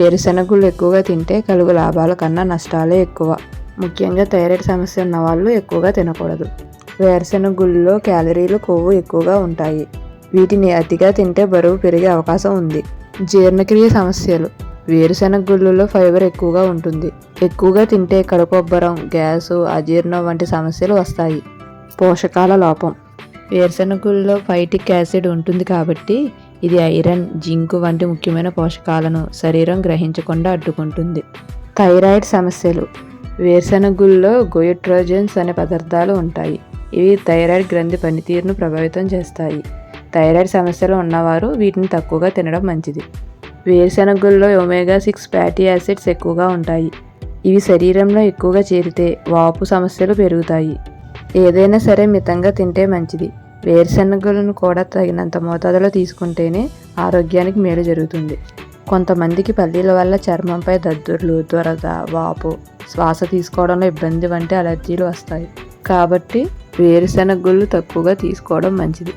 వేరుశెనగుళ్ళు ఎక్కువగా తింటే కలుగు లాభాల కన్నా నష్టాలే ఎక్కువ. ముఖ్యంగా థైరాయిడ్ సమస్య ఉన్న వాళ్ళు ఎక్కువగా తినకూడదు. వేరుశెనగ గుళ్ళలో క్యాలరీలు కొవ్వు ఎక్కువగా ఉంటాయి. వీటిని అతిగా తింటే బరువు పెరిగే అవకాశం ఉంది. జీర్ణక్రియ సమస్యలు. వేరుశెనగ గుళ్ళలో ఫైబర్ ఎక్కువగా ఉంటుంది. ఎక్కువగా తింటే కడుపొబ్బరం గ్యాసు అజీర్ణం వంటి సమస్యలు వస్తాయి. పోషకాల లోపం. వేరుశనగుల్లో ఫైటిక్ యాసిడ్ ఉంటుంది కాబట్టి ఇది ఐరన్ జింక్ వంటి ముఖ్యమైన పోషకాలను శరీరం గ్రహించకుండా అడ్డుకుంటుంది. థైరాయిడ్ సమస్యలు. వేరుశనగుల్లో గుళ్ళలో అనే పదార్థాలు ఉంటాయి. ఇవి థైరాయిడ్ గ్రంథి పనితీరును ప్రభావితం చేస్తాయి. థైరాయిడ్ సమస్యలు ఉన్నవారు వీటిని తక్కువగా తినడం మంచిది. వేరుశనగుల్లో ఒమేగా సిక్స్ ఫ్యాటీ యాసిడ్స్ ఎక్కువగా ఉంటాయి. ఇవి శరీరంలో ఎక్కువగా చేరితే వాపు సమస్యలు పెరుగుతాయి. ఏదైనా సరే మితంగా తింటే మంచిది. వేరుశెనగలను కూడా తగినంత మోతాదులో తీసుకుంటేనే ఆరోగ్యానికి మేలు జరుగుతుంది. కొంతమందికి పల్లీల వల్ల చర్మంపై దద్దుర్లు దురద వాపు శ్వాస తీసుకోవడంలో ఇబ్బంది వంటి అలర్జీలు వస్తాయి. కాబట్టి వేరుశెనగ గుళ్ళు తక్కువగా తీసుకోవడం మంచిది.